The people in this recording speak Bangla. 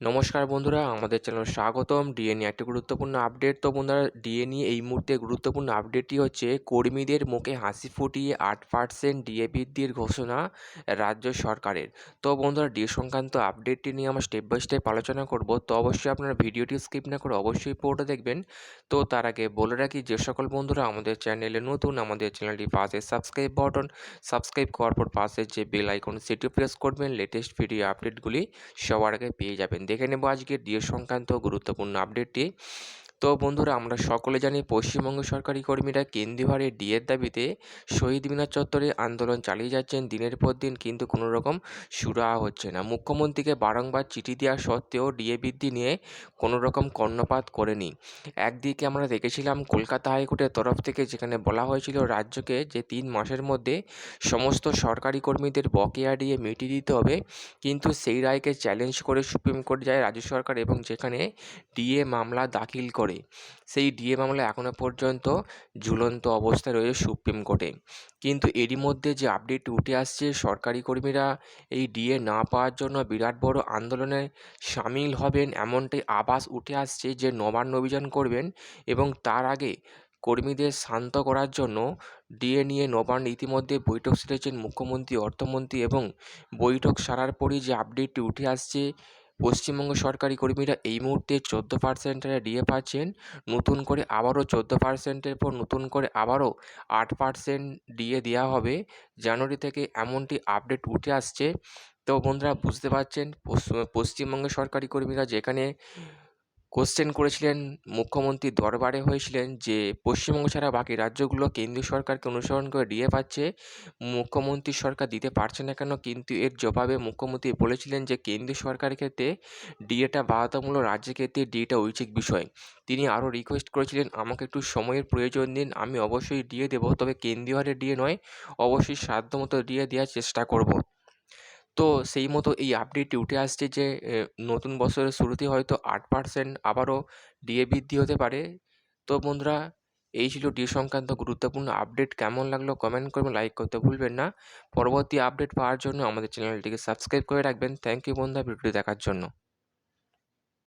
নমস্কার বন্ধুরা, আমাদের চ্যানেল স্বাগতম। ডিএ নিয়ে একটি গুরুত্বপূর্ণ আপডেট। তো বন্ধুরা, ডিএ নিয়ে এই মুহূর্তে গুরুত্বপূর্ণ আপডেটটি হচ্ছে, কর্মীদের মুখে হাসি ফুটিয়ে আট পার্সেন্ট ডিএ বৃদ্ধির ঘোষণা রাজ্য সরকারের। তো বন্ধুরা, ডিএ সংক্রান্ত আপডেটটি নিয়ে আমরা স্টেপ বাই স্টেপ আলোচনা করব। তো অবশ্যই আপনারা ভিডিওটি স্কিপ না করে অবশ্যই পুরোটা দেখবেন। তো তার আগে বলে রাখি, যে সকল বন্ধুরা, আমাদের চ্যানেলে নতুন, আমাদের চ্যানেলটি পাশে সাবস্ক্রাইব বাটন সাবস্ক্রাইব করার পর পাশে যে বেল আইকন সেটি প্রেস করবেন। লেটেস্ট ভিডিও আপডেটগুলি সবার আগে পেয়ে যাবেন। দেখে নেব আজকের ডিএ সংক্রান্ত গুরুত্বপূর্ণ আপডেটটি তো বন্ধুরা, আমরা সকলে জানি পশ্চিমবঙ্গ সরকারি কর্মীরা কেন্দ্রীয় হারে ডিএর দাবিতে শহীদ মিনার চত্বরে আন্দোলন চালিয়ে যাচ্ছেন। দিনের পর দিন কিন্তু কোনো রকম সুরাহা হচ্ছে না। মুখ্যমন্ত্রীকে বারংবার চিঠি দেওয়া সত্ত্বেও ডিএ বৃদ্ধি নিয়ে কোনো রকম কর্ণপাত করেনি। একদিকে আমরা দেখেছিলাম কলকাতা হাইকোর্টের তরফ থেকে যেখানে বলা হয়েছিল রাজ্যকে যে তিন মাসের মধ্যে সমস্ত সরকারি কর্মীদের বকেয়া ডিএ মিটিয়ে দিতে হবে, কিন্তু সেই রায়কে চ্যালেঞ্জ করে সুপ্রিম কোর্ট যায় রাজ্য সরকার এবং যেখানে ডিএ মামলা দাখিল করে। সেই ডিএ মামলা এখনও পর্যন্ত ঝুলন্ত অবস্থায় রয়েছে সুপ্রিম কোর্টে। কিন্তু এরই মধ্যে যে আপডেটটি উঠে আসছে, সরকারি কর্মীরা এই ডিএ না পাওয়ার জন্য বিরাট বড় আন্দোলনে সামিল হবেন এমনটাই আবাস উঠে আসছে যে নবান্ন অভিযান করবেন এবং তার আগে কর্মীদের শান্ত করার জন্য ডিএ নিয়ে নবান্ন ইতিমধ্যে বৈঠক সেরেছেন মুখ্যমন্ত্রী, অর্থমন্ত্রী এবং বৈঠক সারার পরই যে আপডেটটি উঠে আসছে পশ্চিমবঙ্গ সরকারি কর্মীরা এই মুহূর্তে চোদ্দ পার্সেন্টের ডিএ পাচ্ছেন। নতুন করে আবারও চোদ্দ পার্সেন্টের পর নতুন করে আবারও আট পার্সেন্ট ডিএ দেওয়া হবে। জানুয়ারি থেকে এমনটি আপডেট উঠে আসছে। তো বন্ধুরা, বুঝতে পারছেন পশ্চিমবঙ্গের সরকারি কর্মীরা যেখানে কোশ্চেন করেছিলেন মুখ্যমন্ত্রী দরবারে হয়েছিলেন যে, পশ্চিমবঙ্গ ছাড়া বাকি রাজ্যগুলো কেন্দ্রীয় সরকারকে অনুসরণ করে ডিএ পাচ্ছে, মুখ্যমন্ত্রী সরকার দিতে পারছে না কেন? কিন্তু এর জবাবে মুখ্যমন্ত্রী বলেছিলেন যে, কেন্দ্রীয় সরকারের ক্ষেত্রে ডিএটা বাধ্যতামূলক, রাজ্যের ক্ষেত্রে ডিএটা ঐচ্ছিক বিষয়। তিনি আরও রিকোয়েস্ট করেছিলেন, আমাকে একটু সময়ের প্রয়োজন দিন, আমি অবশ্যই ডিএ দেবো, তবে কেন্দ্রীয় হারে ডিএ নয়, অবশ্যই সাধ্যমতো ডিএ দেওয়ার চেষ্টা করব। তো সেই মতো এই আপডেট উঠে আসছে যে নতুন বছরের শুরুতে হয়তো আট পার্সেন্ট আবারও ডিএ বৃদ্ধি হতে পারে। তো বন্ধুরা, এই ছিল ডি সংক্রান্ত গুরুত্বপূর্ণ আপডেট কেমন লাগল কমেন্ট করবেন লাইক করতে ভুলবেন না। পরবর্তী আপডেট পাওয়ার জন্য আমাদের চ্যানেলটিকে সাবস্ক্রাইব করে রাখবেন। থ্যাংক ইউ বন্ধুরা, ভিডিওটি দেখার জন্য।